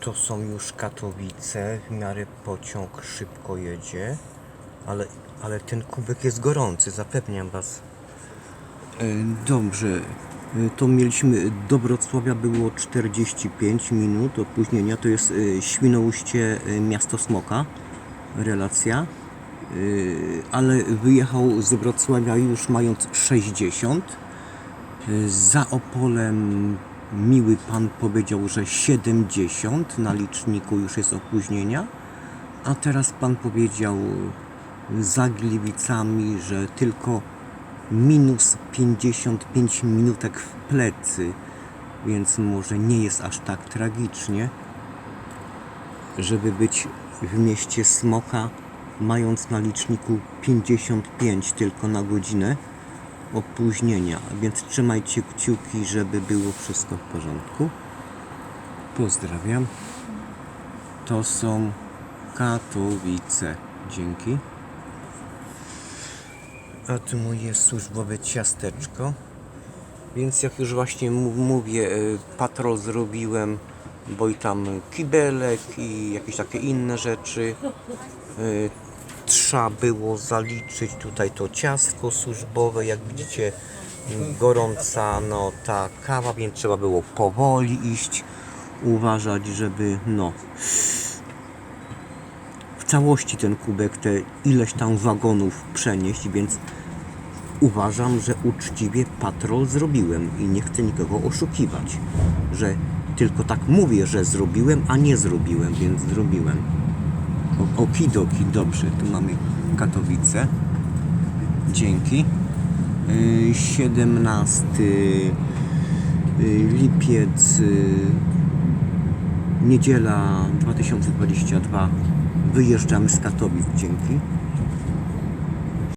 To są już Katowice, w miarę pociąg szybko jedzie, ale, ale ten kubek jest gorący, zapewniam Was. E, Dobrze, E, to mieliśmy do Wrocławia było 45 minut opóźnienia, to jest e, Świnoujście, miasto Smoka, relacja, ale wyjechał z Wrocławia już mając 60. E, Za Opolem miły pan powiedział, że 70 na liczniku już jest opóźnienia, a teraz pan powiedział za Gliwicami, że tylko minus 55 minutek w plecy, więc może nie jest aż tak tragicznie, żeby być w mieście Smoka, mając na liczniku 55 tylko na godzinę opóźnienia, więc trzymajcie kciuki, żeby było wszystko w porządku. Pozdrawiam. To są Katowice. Dzięki. A tu moje służbowe ciasteczko. Więc jak już właśnie mówię, y, patrol zrobiłem, bo i tam kibelek i jakieś takie inne rzeczy. Trzeba było zaliczyć tutaj to ciastko służbowe, jak widzicie gorąca no ta kawa, więc trzeba było powoli iść, uważać, żeby no w całości ten kubek, te ileś tam wagonów przenieść, więc uważam, że uczciwie patrol zrobiłem i nie chcę nikogo oszukiwać, że tylko tak mówię, że zrobiłem, a nie zrobiłem, więc zrobiłem. O- Okidoki, dobrze, tu mamy Katowice. Dzięki. Yy, 17 yy, lipiec, yy, niedziela 2022. Wyjeżdżamy z Katowic, dzięki.